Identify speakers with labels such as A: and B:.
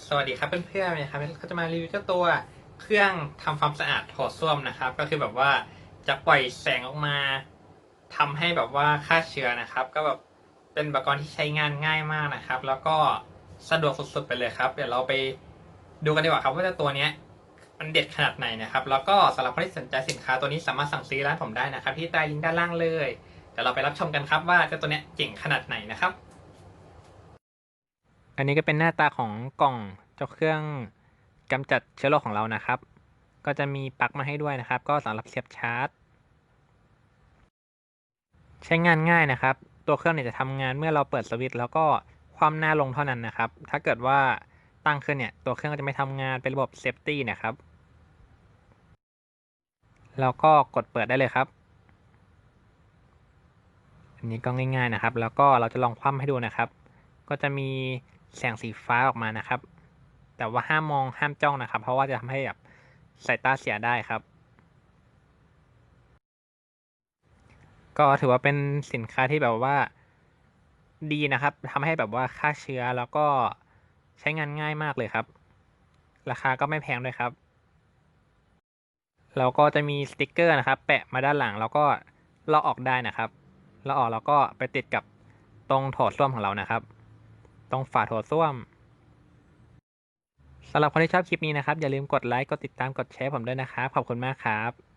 A: สวัสดีครับเพื่อนๆนะครับเขาจะมารีวิวเจ้าตัวเครื่องทำความสะอาดโถส้วมนะครับ ก็คือแบบว่าจะปล่อยแสงออกมาทำให้แบบว่าฆ่าเชื้อนะครับ ก็แบบเป็นอุปกรณ์ที่ใช้งานง่ายมากนะครับ แล้วก็สะดวกสุดๆไปเลยครับ เดี๋ยวเราไปดูกันดีกว่าครับว่าเจ้าตัวเนี้ยมันเด็ดขนาดไหนนะครับ แล้วก็สำหรับคนที่สนใจสินค้าตัวนี้สามารถสั่งซื้อร้านผมได้นะครับ ที่ใต้ลิงก์ด้านล่างเลยเดี๋ยวเราไปรับชมกันครับว่าเจ้าตัวเนี้ยเจ๋งขนาดไหนนะครับ อันนี้ก็เป็นหน้าตาของกล่องเจ้าเครื่องกำจัดเชื้อโรคของเรานะครับ ก็จะมีปลั๊กมาให้ด้วยนะครับ ก็สำหรับเสียบชาร์จ ใช้งานง่ายนะครับ ตัวเครื่องเนี่ยจะทำงานเมื่อเราเปิดสวิตช์แล้วก็คว่ำหน้าลงเท่านั้นนะครับ ถ้าเกิดว่าตั้งขึ้นเนี่ยตัวเครื่องก็จะไม่ทำงานเป็นระบบเซฟตี้นะครับแล้วก็กดเปิดได้เลยครับ อันนี้ก็ง่ายๆนะครับ แล้วก็เราจะลองคว่ำให้ดูนะครับ ก็จะมี แสงสีฟ้าออกมานะครับ แต่ว่าห้ามมองห้ามจ้องนะครับ เพราะว่าจะทำให้แบบสายตาเสียได้ครับ ก็ถือว่าเป็นสินค้าที่แบบว่าดีนะครับทำให้แบบว่าฆ่าเชื้อแล้วก็ใช้งานง่ายมากเลยครับ ราคาก็ไม่แพงด้วยครับเราก็จะมีสติกเกอร์นะครับ แปะมาด้านหลังแล้วก็ลอกออกได้นะครับลอกออกแล้วก็ไปติดกับตรงโถส้วมของเรานะครับ ตรงฝาโถส้วมสำหรับคนที่ชอบคลิปนี้นะครับ อย่าลืมกดไลค์ กดติดตาม กดแชร์ผมด้วยนะครับ ขอบคุณมากครับ